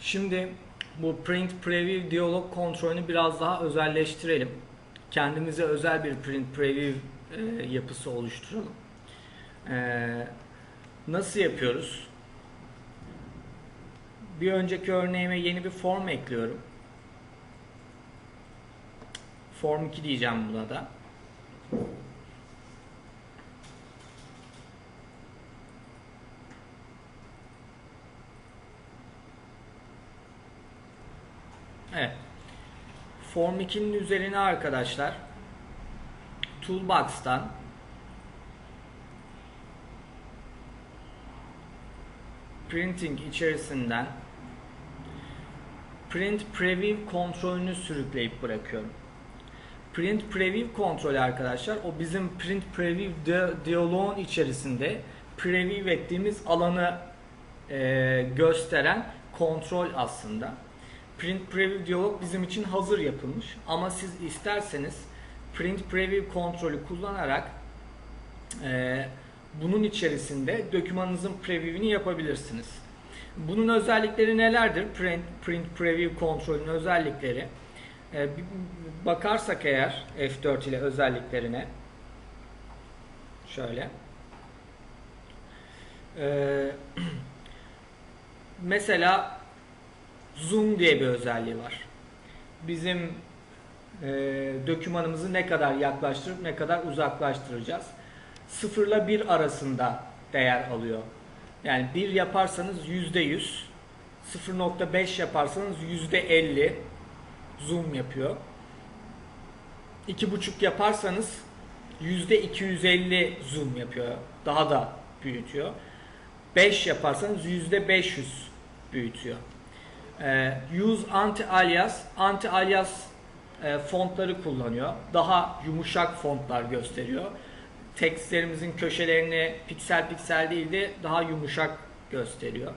Şimdi bu print preview diyalog kontrolünü biraz daha özelleştirelim. Kendimize özel bir print preview e, yapısı oluşturalım. E, nasıl yapıyoruz? Bir önceki örneğime yeni bir form ekliyorum. Form 2 diyeceğim buna da. Evet. Form 2'nin üzerine arkadaşlar Toolbox'tan Printing içerisinden Print Preview kontrolünü sürükleyip bırakıyorum. Print Preview kontrolü arkadaşlar o bizim Print Preview di- diyaloğun içerisinde preview ettiğimiz alanı e, gösteren kontrol aslında. Print Preview diyalog bizim için hazır yapılmış ama siz isterseniz Print Preview kontrolü kullanarak e, bunun içerisinde dokümanınızın preview'ini yapabilirsiniz. Bunun özellikleri nelerdir? Print, print Preview kontrolünün özellikleri. E, bakarsak eğer F4 ile özelliklerine şöyle e, mesela zoom diye bir özelliği var. Bizim e, dokümanımızı ne kadar yaklaştırıp ne kadar uzaklaştıracağız. 0 ile 1 arasında değer alıyor. Yani 1 yaparsanız %100, 0.5 yaparsanız %50 zoom yapıyor. 2.5 yaparsanız %250 zoom yapıyor. Daha da büyütüyor. 5 yaparsanız %500 büyütüyor. Ee, use anti-alias, anti-alias e, fontları kullanıyor. Daha yumuşak fontlar gösteriyor. Tekstlerimizin köşelerini piksel piksel değil de daha yumuşak gösteriyor.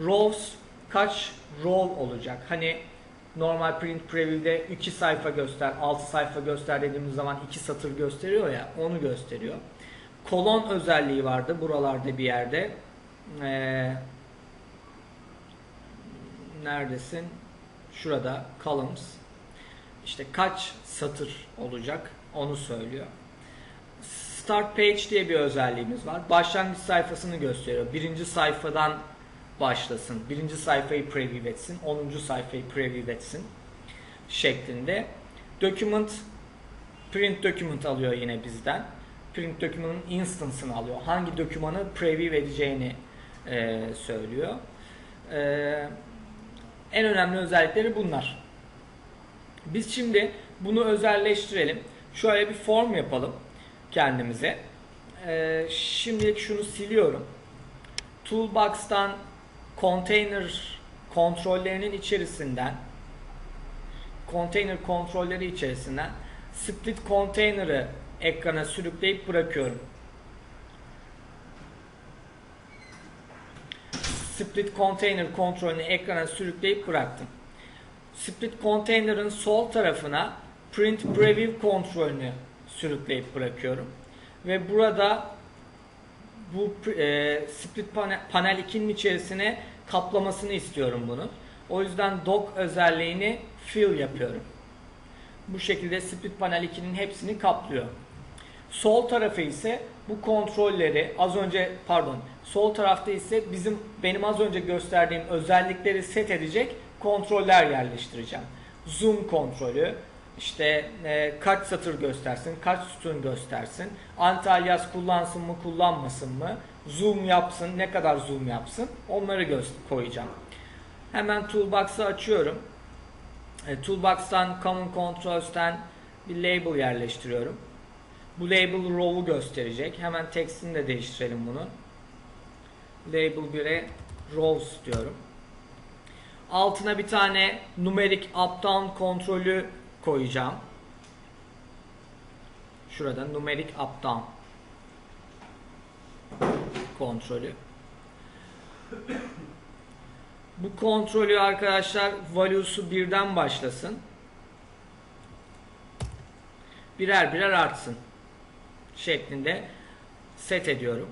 Rows kaç row olacak? Hani normal print preview'de 2 sayfa göster, 6 sayfa göster dediğimiz zaman 2 satır gösteriyor ya onu gösteriyor. Kolon özelliği vardı buralarda bir yerde. Ee, neredesin? Şurada columns. İşte kaç satır olacak onu söylüyor. Start page diye bir özelliğimiz var. Başlangıç sayfasını gösteriyor. Birinci sayfadan başlasın. Birinci sayfayı preview etsin. 10. sayfayı preview etsin. Şeklinde. Document print document alıyor yine bizden. Print document'ın instance'ını alıyor. Hangi dokümanı preview edeceğini e, söylüyor. E, en önemli özellikleri bunlar. Biz şimdi bunu özelleştirelim. Şöyle bir form yapalım kendimize. Ee, şimdilik şunu siliyorum. Toolbox'tan container kontrollerinin içerisinden container kontrolleri içerisinden split container'ı ekrana sürükleyip bırakıyorum. Split container kontrolünü ekrana sürükleyip bıraktım. Split container'ın sol tarafına print preview kontrolünü sürükleyip bırakıyorum. Ve burada bu e, split panel, panel 2'nin içerisine kaplamasını istiyorum bunu. O yüzden dock özelliğini fill yapıyorum. Bu şekilde split panel 2'nin hepsini kaplıyor. Sol tarafı ise bu kontrolleri az önce pardon sol tarafta ise bizim benim az önce gösterdiğim özellikleri set edecek kontroller yerleştireceğim. Zoom kontrolü, işte e, kaç satır göstersin, kaç sütun göstersin, anti-alias kullansın mı kullanmasın mı, zoom yapsın, ne kadar zoom yapsın onları koyacağım. Hemen Toolbox'ı açıyorum. E, Toolbox'tan Common Controls'ten bir label yerleştiriyorum. Bu label row'u gösterecek. Hemen tekstini de değiştirelim bunu. Label 1'e rows diyorum. Altına bir tane numerik up-down kontrolü koyacağım. Şurada numerik up-down kontrolü. Bu kontrolü arkadaşlar value'su birden başlasın. Birer birer artsın. Şeklinde set ediyorum.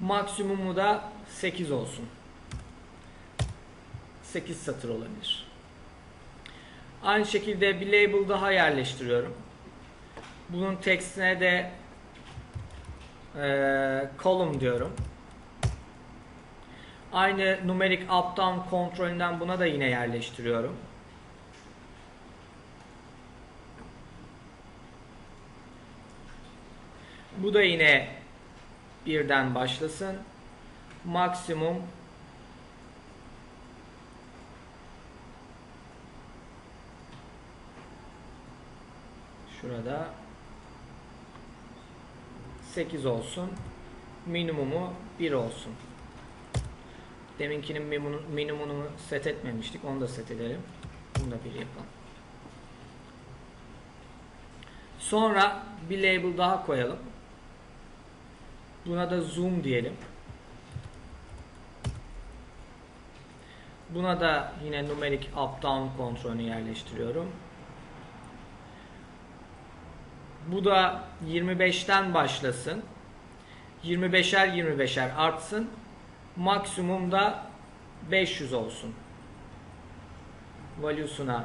Maksimumu da 8 olsun. 8 satır olabilir. Aynı şekilde bir label daha yerleştiriyorum. Bunun tekstine de eee column diyorum. Aynı numeric up down kontrolünden buna da yine yerleştiriyorum. Bu da yine birden başlasın. Maksimum şurada 8 olsun. Minimumu 1 olsun. Deminkinin minimumunu, set etmemiştik. Onu da set edelim. Bunu da 1 yapalım. Sonra bir label daha koyalım. Buna da zoom diyelim. Buna da yine numeric up down kontrolünü yerleştiriyorum. Bu da 25'ten başlasın. 25'er 25'er artsın. Maksimum da 500 olsun. Value'suna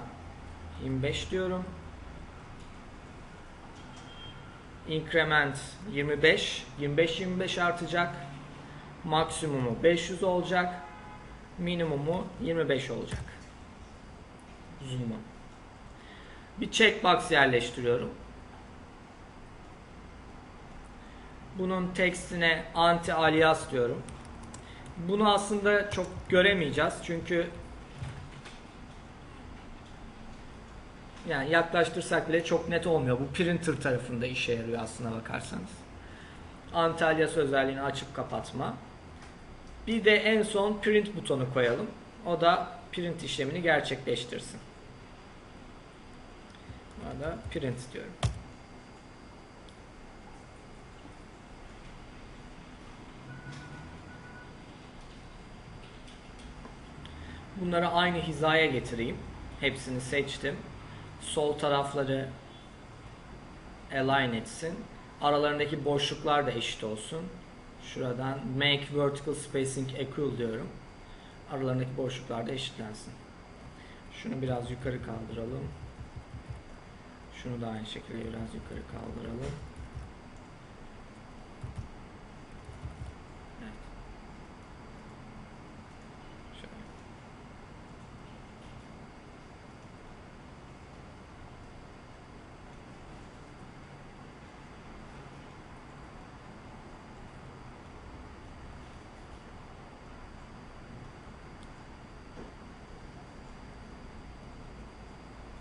25 diyorum. Increment 25. 25 25 artacak. Maksimumu 500 olacak. Minimumu 25 olacak. Zoom'u. Bir checkbox yerleştiriyorum. Bunun tekstine anti alias diyorum. Bunu aslında çok göremeyeceğiz çünkü yani yaklaştırsak bile çok net olmuyor. Bu printer tarafında işe yarıyor aslına bakarsanız. Anti alias özelliğini açıp kapatma. Bir de en son print butonu koyalım. O da print işlemini gerçekleştirsin. Burada print diyorum. Bunları aynı hizaya getireyim. Hepsini seçtim. Sol tarafları align etsin. Aralarındaki boşluklar da eşit olsun. Şuradan make vertical spacing equal diyorum. Aralarındaki boşluklar da eşitlensin. Şunu biraz yukarı kaldıralım. Şunu da aynı şekilde biraz yukarı kaldıralım. Evet. Şöyle.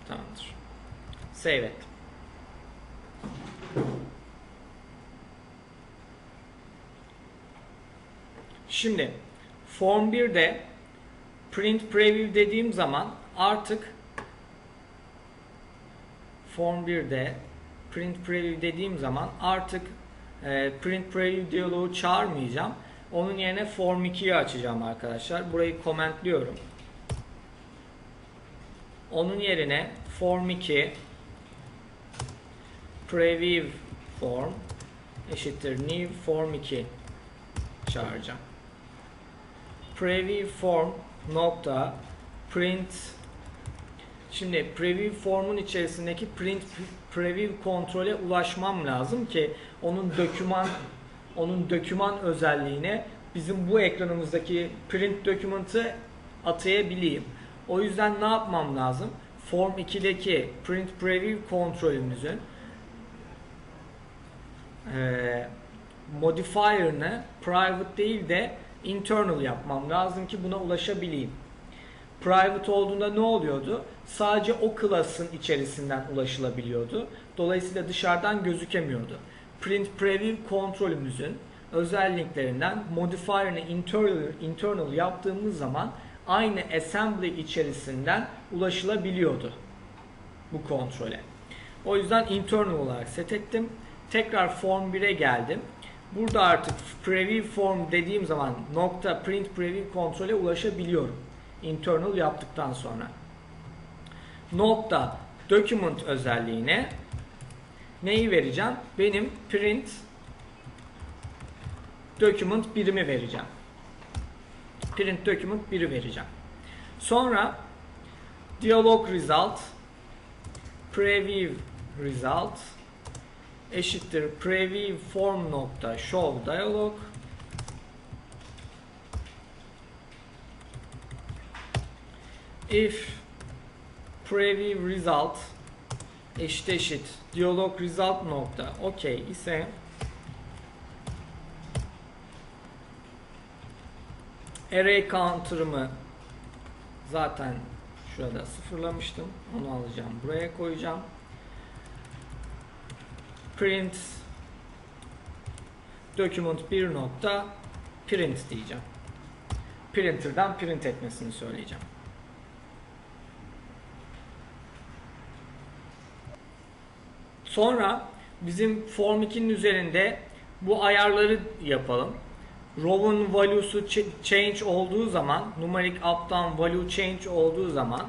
Tamamdır. Save et. Şimdi Form 1'de Print Preview dediğim zaman artık Form 1'de Print Preview dediğim zaman artık e, Print Preview diyaloğu çağırmayacağım. Onun yerine Form 2'yi açacağım arkadaşlar. Burayı komentliyorum. Onun yerine form 2 preview form eşittir new form 2 çağıracağım. Preview form nokta print Şimdi preview formun içerisindeki print preview kontrole ulaşmam lazım ki onun döküman onun döküman özelliğine bizim bu ekranımızdaki print dokümanı atayabileyim. O yüzden ne yapmam lazım? Form 2'deki print preview kontrolümüzün e, modifier'ını private değil de internal yapmam lazım ki buna ulaşabileyim. Private olduğunda ne oluyordu? Sadece o class'ın içerisinden ulaşılabiliyordu. Dolayısıyla dışarıdan gözükemiyordu. Print preview kontrolümüzün özelliklerinden modifier'ını internal, internal yaptığımız zaman aynı assembly içerisinden ulaşılabiliyordu bu kontrole. O yüzden internal olarak set ettim. Tekrar form 1'e geldim. Burada artık preview form dediğim zaman nokta print preview kontrole ulaşabiliyorum. Internal yaptıktan sonra. Nokta document özelliğine neyi vereceğim? Benim print document birimi vereceğim. Print document biri vereceğim. Sonra diyalog result preview result eşittir preview form nokta show dialog if preview result eşit eşit diyalog result nokta okey ise array counter'ımı zaten şurada sıfırlamıştım. Onu alacağım. Buraya koyacağım. Print document 1 nokta print diyeceğim. Printer'dan print etmesini söyleyeceğim. Sonra bizim form 2'nin üzerinde bu ayarları yapalım. Row'un value'su ch- change olduğu zaman, numeric up'tan value change olduğu zaman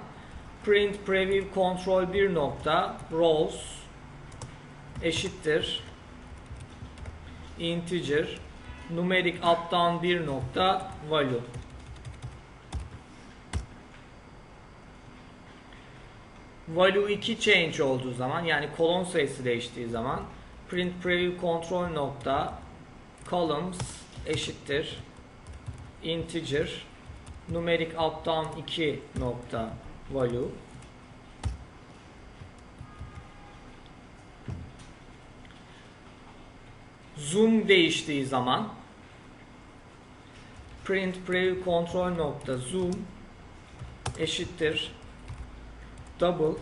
print preview control 1 nokta rows eşittir. İnteger numeric up'tan 1 nokta value. Value 2 change olduğu zaman yani kolon sayısı değiştiği zaman print preview control nokta columns eşittir. İnteger numeric up'tan 2 nokta value zoom değiştiği zaman print preview control nokta zoom eşittir double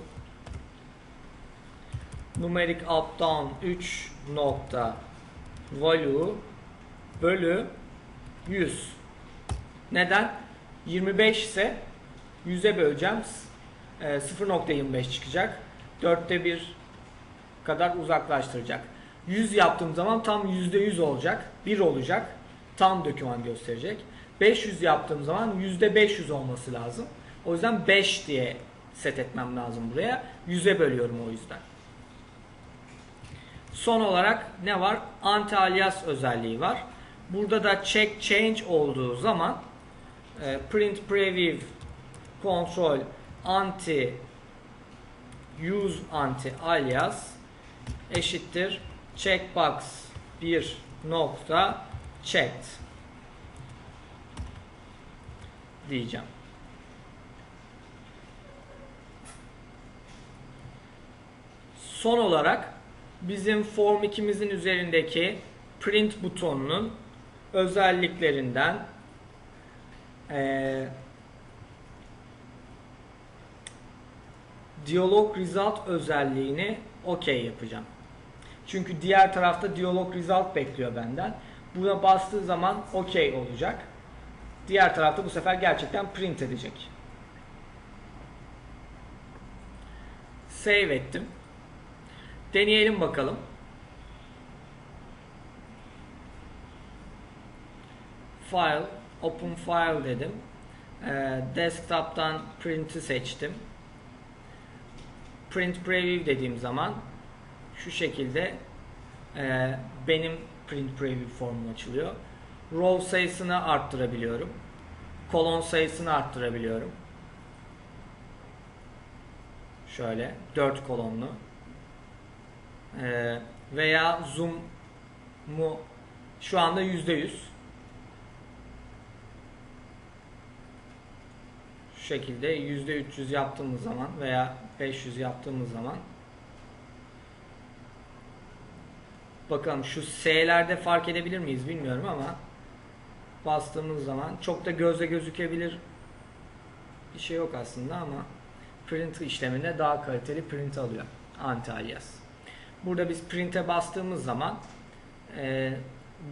numeric up down 3 nokta value bölü 100 neden? 25 ise 100'e böleceğim. E, 0.25 çıkacak. 4'te 1 kadar uzaklaştıracak 100 yaptığım zaman tam %100 olacak 1 olacak tam döküman gösterecek 500 yaptığım zaman %500 olması lazım o yüzden 5 diye set etmem lazım buraya. 100'e bölüyorum o yüzden. Son olarak ne var? Anti alias özelliği var. Burada da check change olduğu zaman e, print preview control anti use anti alias eşittir checkbox 1 nokta checked diyeceğim. Son olarak bizim Form 2'mizin üzerindeki print butonunun özelliklerinden ee, diyalog result özelliğini okey yapacağım. Çünkü diğer tarafta diyalog result bekliyor benden. Buna bastığı zaman okey olacak. Diğer tarafta bu sefer gerçekten print edecek. Save ettim. Deneyelim bakalım. File, Open File dedim. Ee, desktop'tan Print'i seçtim. Print Preview dediğim zaman şu şekilde e, benim Print Preview formum açılıyor. Row sayısını arttırabiliyorum. Kolon sayısını arttırabiliyorum. Şöyle 4 kolonlu. Ee, veya zoom mu şu anda yüzde yüz şu şekilde yüzde 300 yaptığımız zaman veya 500 yaptığımız zaman bakalım şu S'lerde fark edebilir miyiz bilmiyorum ama bastığımız zaman çok da gözle gözükebilir bir şey yok aslında ama print işleminde daha kaliteli print alıyor anti alias. Burada biz print'e bastığımız zaman e,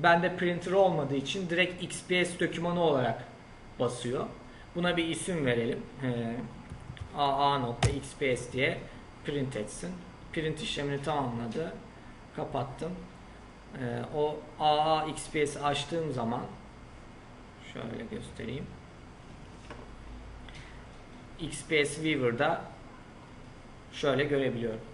bende printer olmadığı için direkt XPS dokümanı olarak basıyor. Buna bir isim verelim. E, aa.xps diye print etsin. Print işlemini tamamladı. Kapattım. E, o AA XPS açtığım zaman şöyle göstereyim. XPS Viewer'da şöyle görebiliyorum.